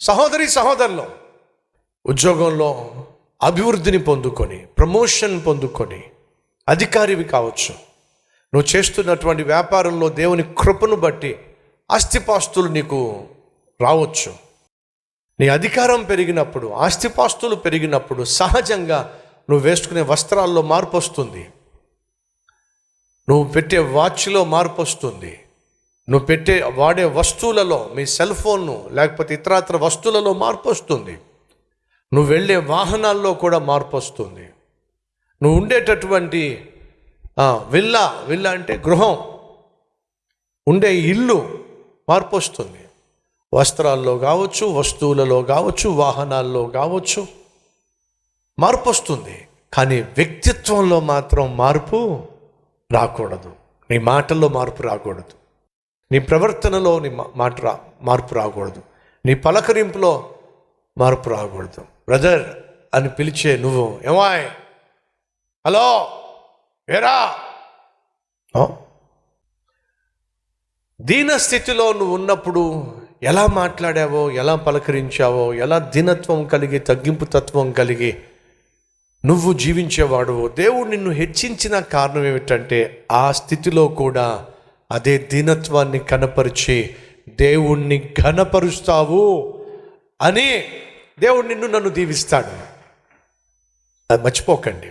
సహోదరి సహోదరులు ఉద్యోగంలో అభివృద్ధిని పొందుకొని ప్రమోషన్ పొందుకొని అధికారివి కావచ్చు. నువ్వు చేస్తున్నటువంటి వ్యాపారంలో దేవుని కృపను బట్టి ఆస్తిపాస్తులు నీకు రావచ్చు. నీ అధికారం పెరిగినప్పుడు ఆస్తిపాస్తులు పెరిగినప్పుడు సహజంగా నువ్వు వేసుకునే వస్త్రాల్లో మార్పు వస్తుంది. నువ్వు పెట్టే వాచ్లో మార్పు వస్తుంది. నువ్వు పెట్టే వాడే వస్తువులలో మీ సెల్ ఫోన్ను లేకపోతే ఇతరత్ర వస్తువులలో మార్పు వస్తుంది. నువ్వు వెళ్ళే వాహనాల్లో కూడా మార్పు వస్తుంది. నువ్వు ఉండేటటువంటి విల్లా విల్లా అంటే గృహం. ఉండే ఇల్లు మార్పు వస్తుంది. వస్త్రాల్లో కావచ్చు వస్తువులలో కావచ్చు వాహనాల్లో కావచ్చు మార్పు వస్తుంది. కానీ వ్యక్తిత్వంలో మాత్రం మార్పు రాకూడదు. నీ మాటల్లో మార్పు రాకూడదు. నీ ప్రవర్తనలో నీ మాట రా మార్పు రాకూడదు. నీ పలకరింపులో మార్పు రాకూడదు. బ్రదర్ అని పిలిచే నువ్వు ఏమాయ్ హలో ఏరా ఓ? దీన స్థితిలో నువ్వు ఉన్నప్పుడు ఎలా మాట్లాడావో ఎలా పలకరించావో ఎలా దీనత్వం కలిగి తగ్గింపు తత్వం కలిగి నువ్వు జీవించేవాడు దేవుడు నిన్ను హెచ్చించిన కారణం ఏమిటంటే ఆ స్థితిలో కూడా అదే దీనత్వాన్ని కనపరిచి దేవుణ్ణి ఘనపరుస్తావు అని దేవుడు నిన్ను నన్ను దీవిస్తాడు. అది మర్చిపోకండి.